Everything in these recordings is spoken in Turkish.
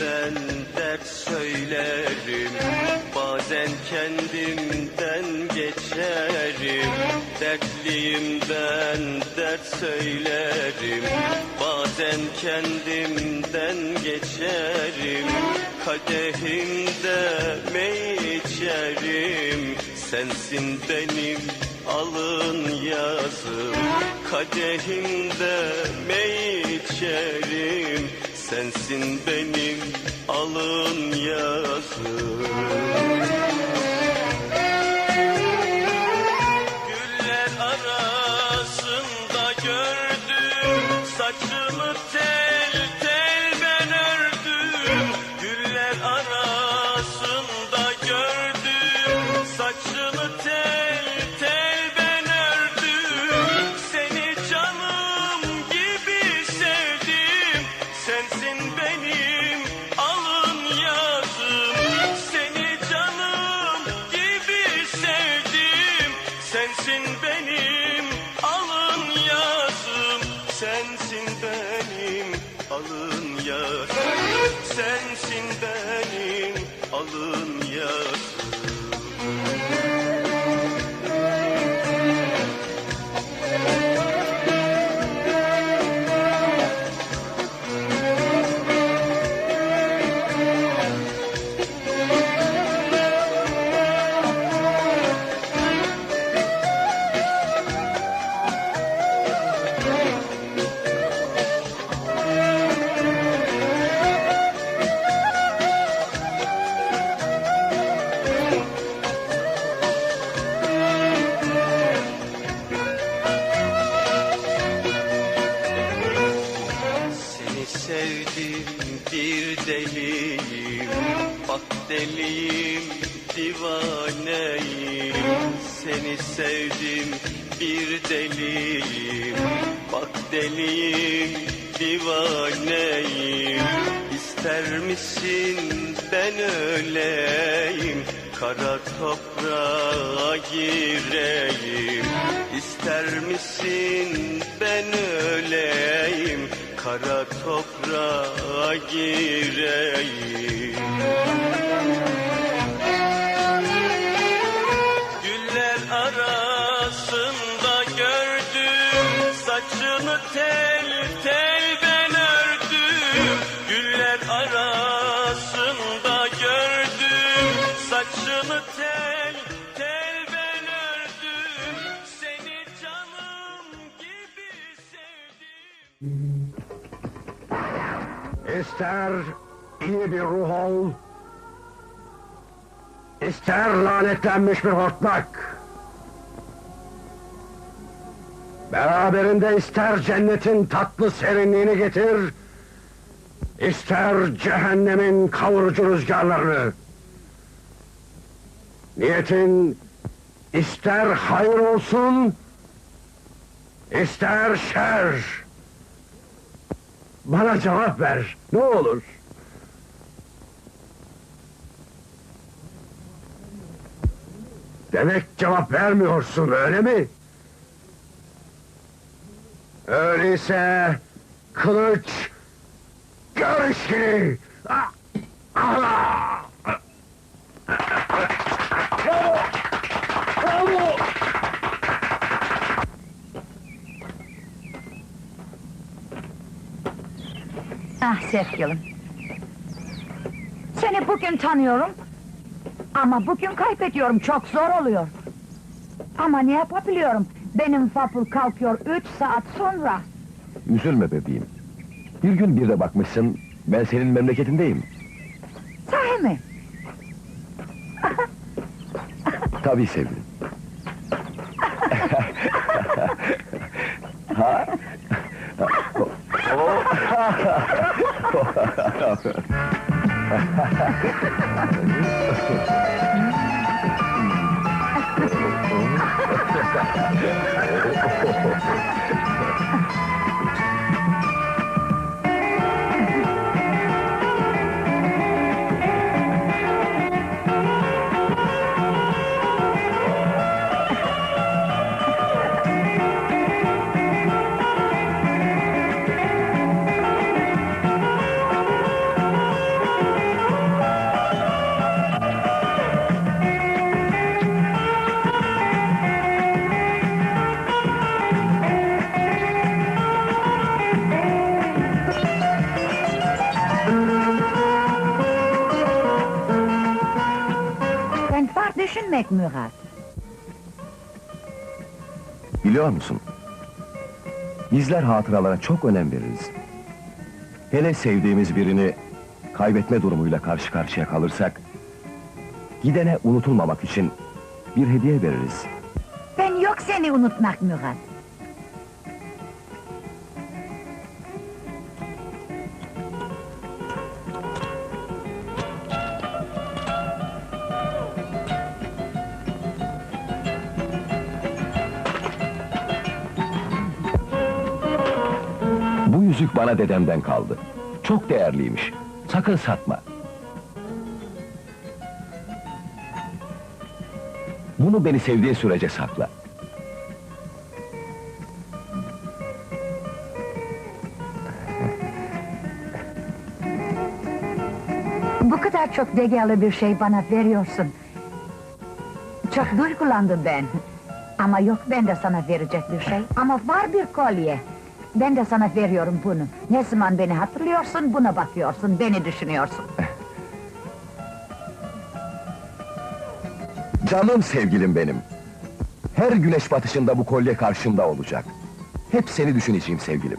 kendimden ders söylerim Bazen kendimden geçerim. Dertliyimden ders söylerim Bazen kendimden geçerim. Kadehimde mey içerim Sensin benim alın yazım. Kadehimde mey içerim Sensin benim alın yazım misin ben öleyim. Kara toprağa gireyim. İster misin ben öleyim. Kara toprağa gireyim. Güller arasında gördüm Saçını tel İster iyi bir ruh ol, ister lanetlenmiş bir hortlak. Beraberinde ister cennetin tatlı serinliğini getir, ister cehennemin kavurucu rüzgarlarını. Niyetin ister hayır olsun, ister şer. Bana cevap ver, ne olur. Demek cevap vermiyorsun, öyle mi? Öyleyse kılıç gör işini. Ah! Ah! Sevgilim. Seni bugün tanıyorum. Ama bugün kaybediyorum, çok zor oluyor. Ama ne yapabiliyorum? Benim vapur kalkıyor üç saat sonra. Üzülme bebeğim. Bir gün bir de bakmışsın, ben senin memleketindeyim. Sahi mi? Tabii sevgilim. Düşünmek Murat? Biliyor musun? Bizler hatıralara çok önem veririz. Hele sevdiğimiz birini kaybetme durumuyla karşı karşıya kalırsak... ...gidene unutulmamak için bir hediye veririz. Ben yok seni unutmak Murat. Bana dedemden kaldı. Çok değerliymiş. Sakın satma. Bunu beni sevdiğin sürece sakla. Bu kadar çok değerli bir şey bana veriyorsun. Çok duygulandım ben. Ama yok ben de sana verecek bir şey. Ama var bir kolye. Ben de sana veriyorum bunu. Ne zaman beni hatırlıyorsun, buna bakıyorsun, beni düşünüyorsun. Canım sevgilim benim. Her güneş batışında bu kolye karşımda olacak. Hep seni düşüneceğim sevgilim.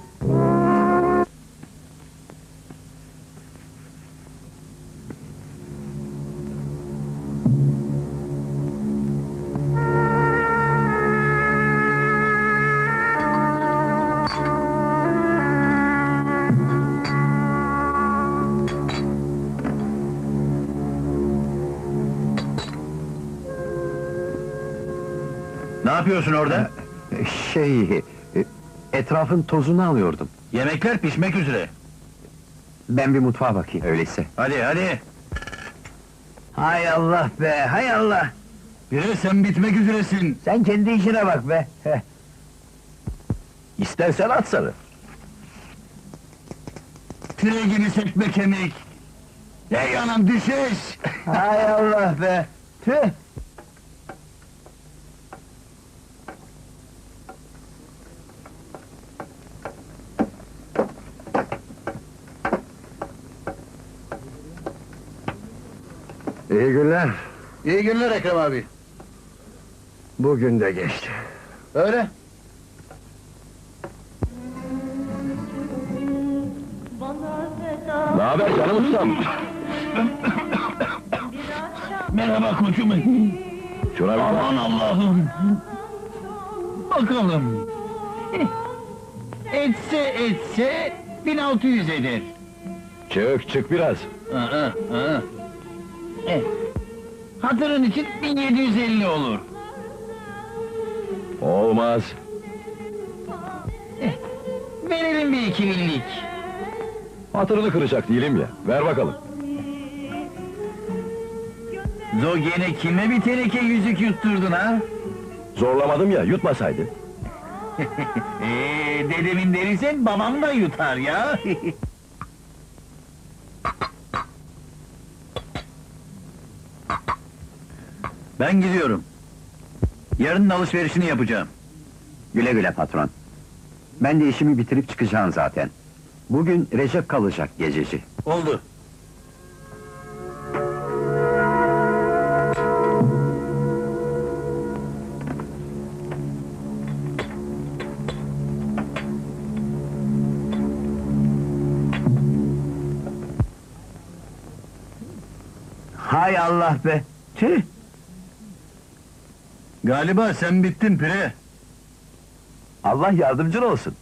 Ne yapıyorsun orada? Şey, etrafın tozunu alıyordum. Yemekler pişmek üzere. Ben bir mutfağa bakayım. Öyleyse. Hadi hadi. Hay Allah be, hay Allah! Bire sen bitmek üzeresin. Sen kendi işine bak be. İstersen at sarı. Tire gibi sekme kemik. Ey anam düşeş. hay Allah be! Tüh! İyi günler. İyi günler Ekrem abi. Bugün de geçti. Öyle. Ne haber canım ustam? Merhaba koçum. Şuna bir. Aman Allah'ım. Bakalım. Etse etse 1600 eder. Çık çık biraz. Aa, aa. Eh, Hatırın için 1750 olur. Olmaz. Verelim bir iki binlik. Hatırını kıracak değilim ya. Ver bakalım. Zo gene kime bir teneke yüzük yutturdun ha? Zorlamadım ya, yutmasaydı. Ee, dedemin derisen babam da yutar ya. ben gidiyorum. Yarının alışverişini yapacağım. Güle güle patron. Ben de işimi bitirip çıkacağım zaten. Bugün Recep kalacak gececi. Oldu. Galiba sen bittin pire. Allah yardımcın olsun.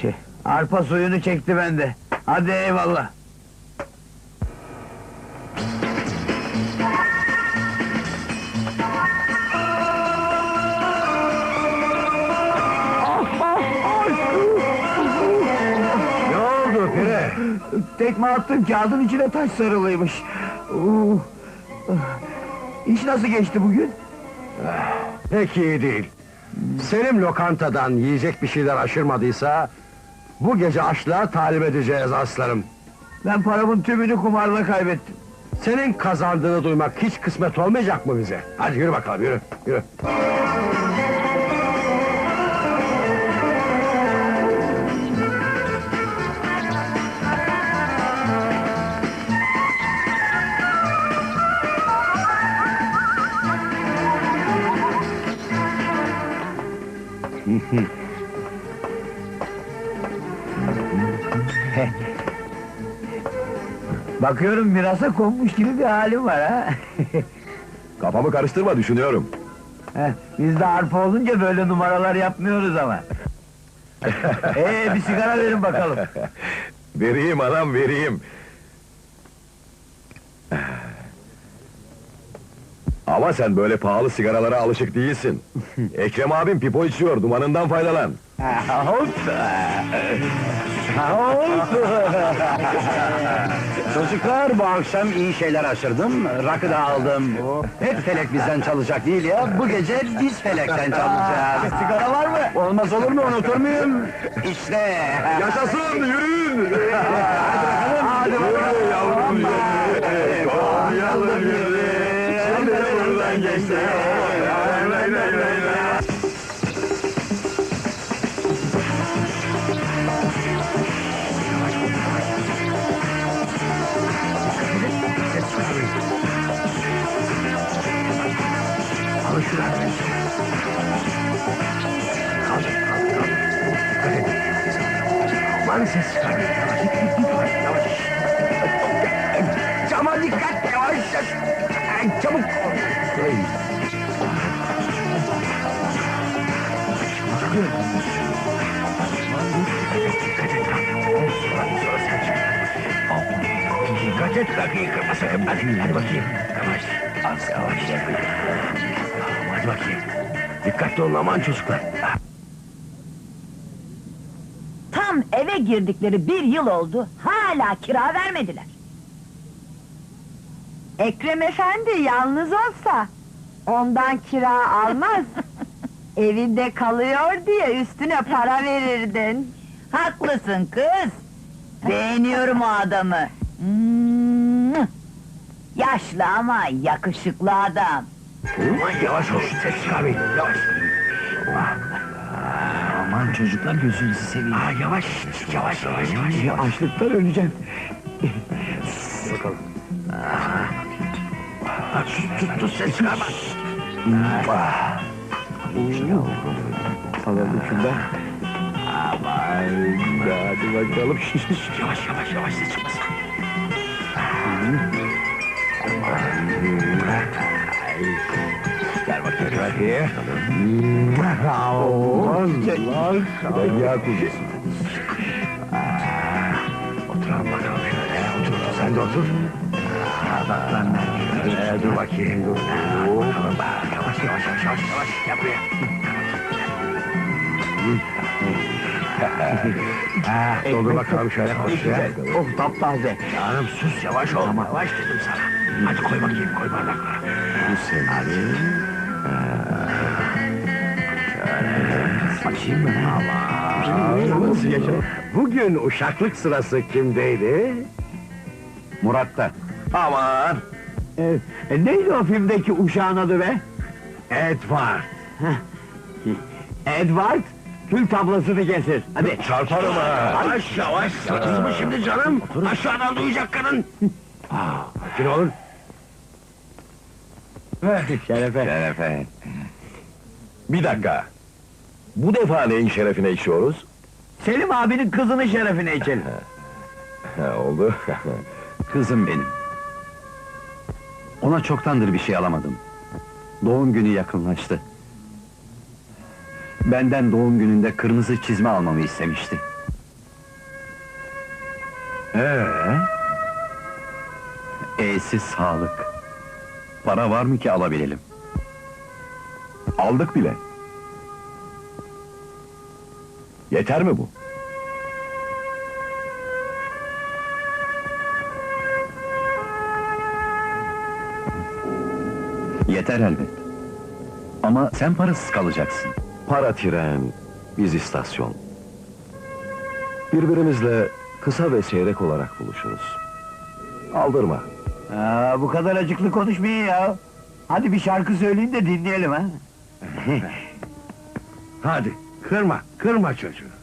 Şey, arpa suyunu çekti bende. Hadi eyvallah. Ne oldu Pire? Tekme attım kağıdın içine taş sarılıymış. Uh. İş nasıl geçti bugün? Pek iyi değil. Selim lokantadan yiyecek bir şeyler aşırmadıysa... ...bu gece açlığa talim edeceğiz aslanım. Ben paramın tümünü kumarla kaybettim. Senin kazandığını duymak hiç kısmet olmayacak mı bize? Hadi yürü bakalım, yürü, yürü. Bakıyorum mirasa konmuş gibi bir halim var ha. Kafamı karıştırma düşünüyorum. Heh, Biz de arpa olunca böyle numaralar yapmıyoruz ama. Ee bir sigara verin bakalım. vereyim anam vereyim. Ama sen böyle pahalı sigaralara alışık değilsin. Ekrem abim pipo içiyor, dumanından faydalan. Çocuklar bu akşam iyi şeyler aşırdım, rakı da aldım. Hep felek bizden çalacak değil ya, bu gece biz felekten çalacağız. Sigara var mı? Olmaz olur mu, unutur muyum? İşte! Yaşasın, yürüyün! Hadi bakalım. Yürü yavrum, Yeah. Aman çocuklar. Tam eve girdikleri bir yıl oldu, hala kira vermediler. Ekrem Efendi yalnız olsa ondan kira almaz. Evinde kalıyor diye üstüne para verirdin. Haklısın kız. Beğeniyorum o adamı. Hmm. Yaşlı ama yakışıklı adam. Aman yavaş ol, ses çıkarmayın, yavaş. Aman çocuklar gözünüzü seveyim. Aa, yavaş, yavaş, yavaş, yavaş. Ya açlıktan öleceğim. Bakalım. Bak sus, sus, sus, ses çıkarma. Ah. Alalım şundan. Aman, hadi bakalım. Yavaş, yavaş, yavaş, ses çıkmasın. Gel bakayım, bakayım. Aman, lan. Ya kuzusu. Oturalım bakalım şöyle, otur. Sen de otur. Aa, bak lan ben şöyle, dur bakayım. Dur. Aa, bakalım, bak. Yavaş, yavaş, yavaş, yavaş, yavaş. Gel buraya. Ha, doldur bakalım şöyle koş ya. Oh taptaze. Canım sus yavaş ol. Yavaş dedim sana. Hadi koy bakayım koy bardaklara. Bu senin. Hadi. Açayım ben. Aman. Nasıl Bugün uşaklık sırası kimdeydi? Murat'ta. Aman. E, neydi o filmdeki uşağın adı be? Edward. Edward. Kül tablasını getir. Hadi. Çarparım ha! Yavaş yavaş, sakız mı şimdi canım? Aşağıdan duyacak kadın. Aa, sakin olun. Şerefe. Şerefe. Bir dakika. Bu defa neyin şerefine içiyoruz? Selim abinin kızının şerefine içelim. Ha, oldu. Kızım benim. Ona çoktandır bir şey alamadım. Doğum günü yakınlaştı. Benden doğum gününde kırmızı çizme almamı istemişti. Ee? E'si sağlık. Para var mı ki alabilelim? Aldık bile. Yeter mi bu? Yeter elbet. Ama sen parasız kalacaksın. Para tren, biz istasyon. Birbirimizle kısa ve seyrek olarak buluşuruz. Aldırma. Aa, bu kadar acıklı konuşmayın ya. Hadi bir şarkı söyleyin de dinleyelim ha. Hadi, kırma, kırma çocuğu.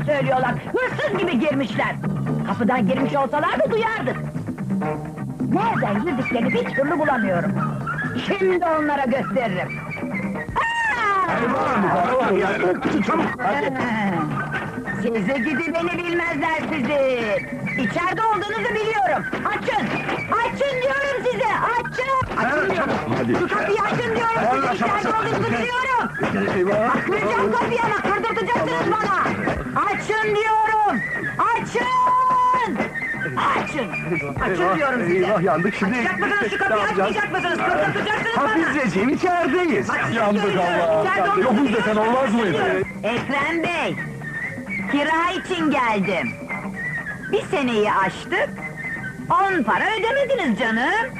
Şarkı söylüyorlar. Hırsız gibi girmişler. Kapıdan girmiş olsalardı duyardık. Nereden girdiklerini bir türlü bulamıyorum. Şimdi onlara gösteririm. Aa! Ee, Sizi gidi beni bilmezler sizi. İçeride olduğunuzu biliyorum. Açın! Açın diyorum size! Açın! Açın diyorum! Şu kapıyı açın diyorum size! İçeride olduğunuzu biliyorum! Kıracağım kapıyı ama kırdırtacaksınız bana! Açın diyorum! Açın! Açın! Açın diyorum size! Eyvah yandık şimdi. Açacak mısınız şu kapıyı açmayacak mısınız? Kırdırtacaksınız bana! Hafizeciğim içerideyiz. Yandık Allah! Yokuz desen olmaz mıydı? Ekrem Bey, kira için geldim. Bir seneyi aştık, on para ödemediniz canım.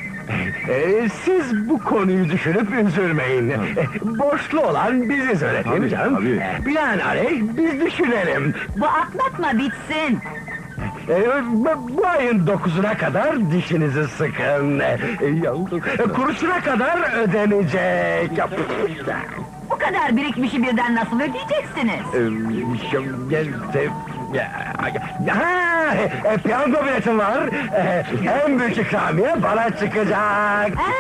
Ee, siz bu konuyu düşünüp üzülmeyin. Ee, Borçlu olan biziz öyle değil mi Tabii, canım? tabii. Ee, Binaenaleyh biz düşünelim. Bu atlatma bitsin. Ee, bu, bu ayın dokuzuna kadar dişinizi sıkın. Ee. Ee, kuruşuna kadar ödenecek. Bu kadar birikmişi birden nasıl ödeyeceksiniz? Ee, gel- Ha, e, piyango biletim var. En büyük ikramiye bana çıkacak. Ha,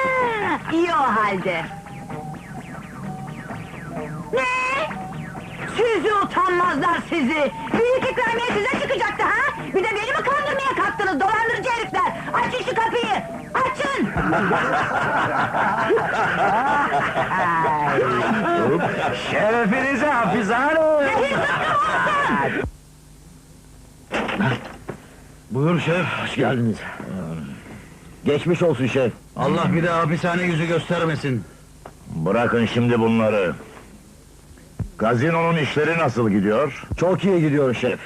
iyi o halde. Ne? Sizi utanmazlar sizi! Büyük ikramiye size çıkacaktı ha? Bir de beni mi kandırmaya kalktınız dolandırıcı herifler? Açın şu kapıyı! Açın! Şerefinize Hafize Hanım. Buyur şef, hoş geldiniz. Geçmiş olsun şef. Allah bir daha hapishane yüzü göstermesin. Bırakın şimdi bunları. Gazinonun işleri nasıl gidiyor? Çok iyi gidiyor şef.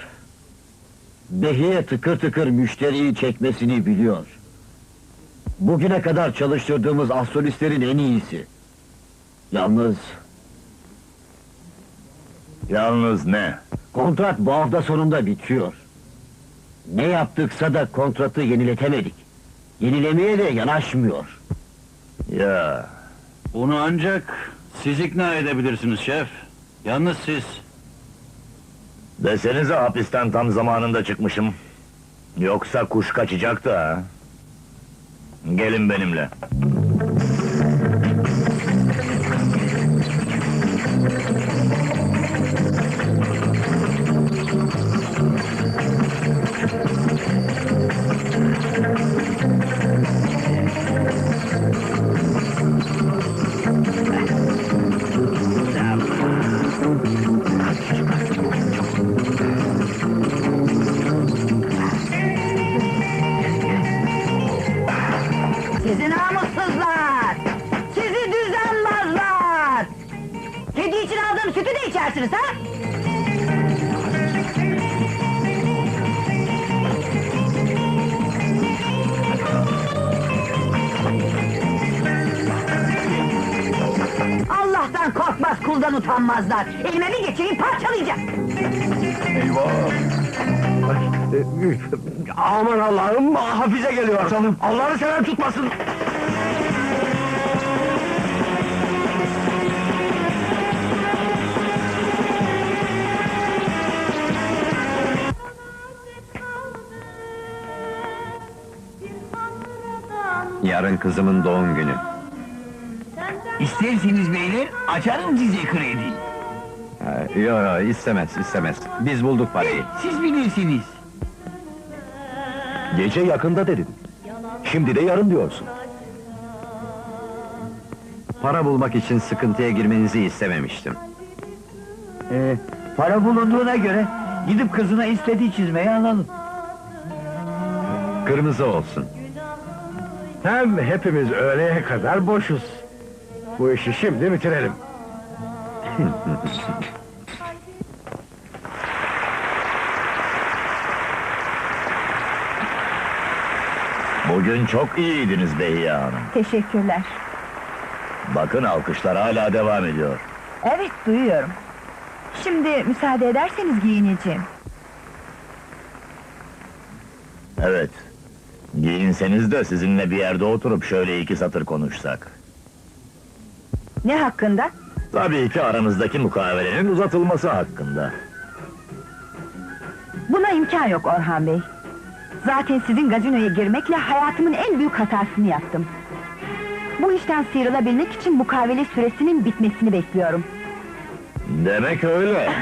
Behiye tıkır tıkır müşteriyi çekmesini biliyor. Bugüne kadar çalıştırdığımız astrolistlerin en iyisi. Yalnız Yalnız ne? kontrat bu hafta sonunda bitiyor. Ne yaptıksa da kontratı yeniletemedik. Yenilemeye de yanaşmıyor. Ya, Onu ancak siz ikna edebilirsiniz şef. Yalnız siz. desenize hapisten tam zamanında çıkmışım. Yoksa kuş kaçacaktı ha. Gelin benimle. İçersiniz ha? Allah'tan korkmaz, kuldan utanmazlar. Elime bir geçireyim, parçalayacağım. Aman Allah'ım Hafize geliyor. Allah'ını seven tutmasın. Yarın kızımın doğum günü. İsterseniz beyler açarım size kredi. Ee, Yo yo istemez istemez. Biz bulduk parayı. Siz bilirsiniz. Gece yakında dedin. Şimdi de yarın diyorsun. Para bulmak için sıkıntıya girmenizi istememiştim. Ee, para bulunduğuna göre gidip kızına istediği çizmeyi alalım. Kırmızı olsun. Hem hepimiz öğleye kadar boşuz. Bu işi şimdi bitirelim. Bugün çok iyiydiniz Behiye Hanım. Teşekkürler. Bakın alkışlar hala devam ediyor. Evet, duyuyorum. Şimdi müsaade ederseniz giyineceğim. Evet, Giyinseniz de sizinle bir yerde oturup şöyle iki satır konuşsak. Ne hakkında? Tabii ki aramızdaki mukavelenin uzatılması hakkında. Buna imkan yok Orhan Bey. Zaten sizin gazinoya girmekle hayatımın en büyük hatasını yaptım. Bu işten sıyrılabilmek için mukavele süresinin bitmesini bekliyorum. Demek öyle.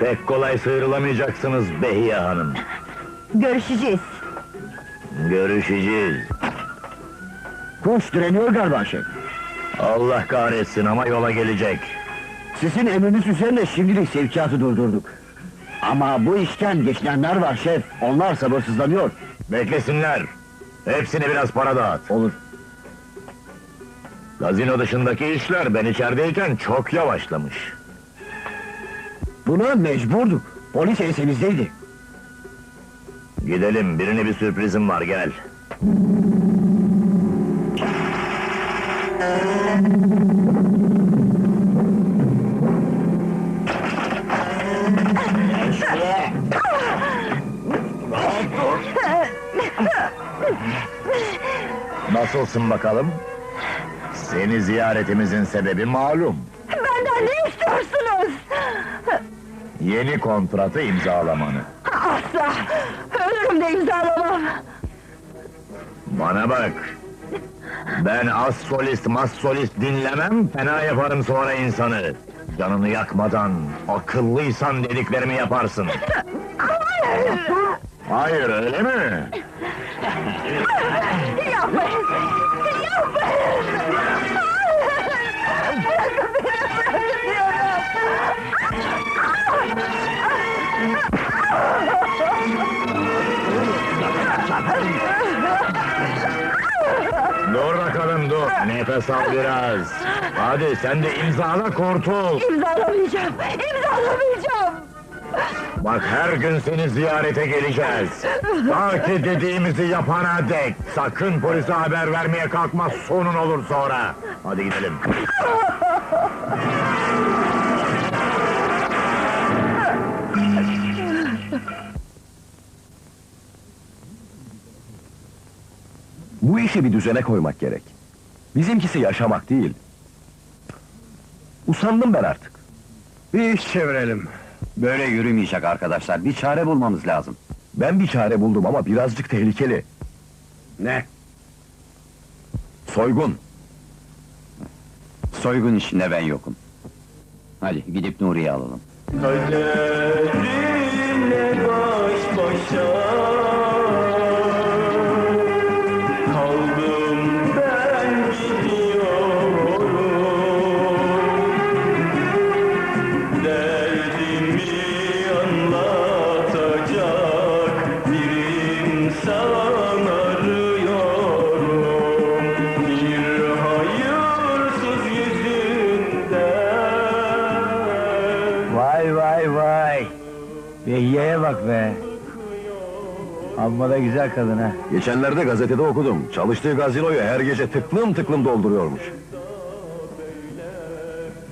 Pek kolay sıyrılamayacaksınız Behiye Hanım. Görüşeceğiz. Görüşeceğiz. Kuş direniyor galiba şef. Allah kahretsin ama yola gelecek. Sizin emriniz üzerine şimdilik sevkiyatı durdurduk. Ama bu işten geçinenler var şef. Onlar sabırsızlanıyor. Beklesinler. Hepsine biraz para dağıt. Olur. Gazino dışındaki işler ben içerideyken çok yavaşlamış. Buna mecburduk. Polis ensemizdeydi. Gidelim, birine bir sürprizim var, gel. Nasılsın bakalım? Seni ziyaretimizin sebebi malum. Benden ne istiyorsunuz? Yeni kontratı imzalamanı. Asla! De imzalamam! Bana bak. Ben az solist, mas solist dinlemem, fena yaparım sonra insanı. Canını yakmadan, akıllıysan dediklerimi yaparsın. Hayır, öyle mi? Yapmayın! Nefes al biraz. Hadi sen de imzala kurtul. İmzalamayacağım! İmzalamayacağım! Bak her gün seni ziyarete geleceğiz. Ta ki dediğimizi yapana dek. Sakın polise haber vermeye kalkma, sonun olur sonra. Hadi gidelim. Bu işi bir düzene koymak gerek. Bizimkisi yaşamak değil. Usandım ben artık. Bir iş çevirelim. Böyle yürümeyecek arkadaşlar. Bir çare bulmamız lazım. Ben bir çare buldum ama birazcık tehlikeli. Ne? Soygun. Soygun işinde ben yokum. Hadi gidip Nuri'yi alalım. Kaderimle baş başa Amma da güzel kadın ha. Geçenlerde gazetede okudum. Çalıştığı gazinoyu her gece tıklım tıklım dolduruyormuş.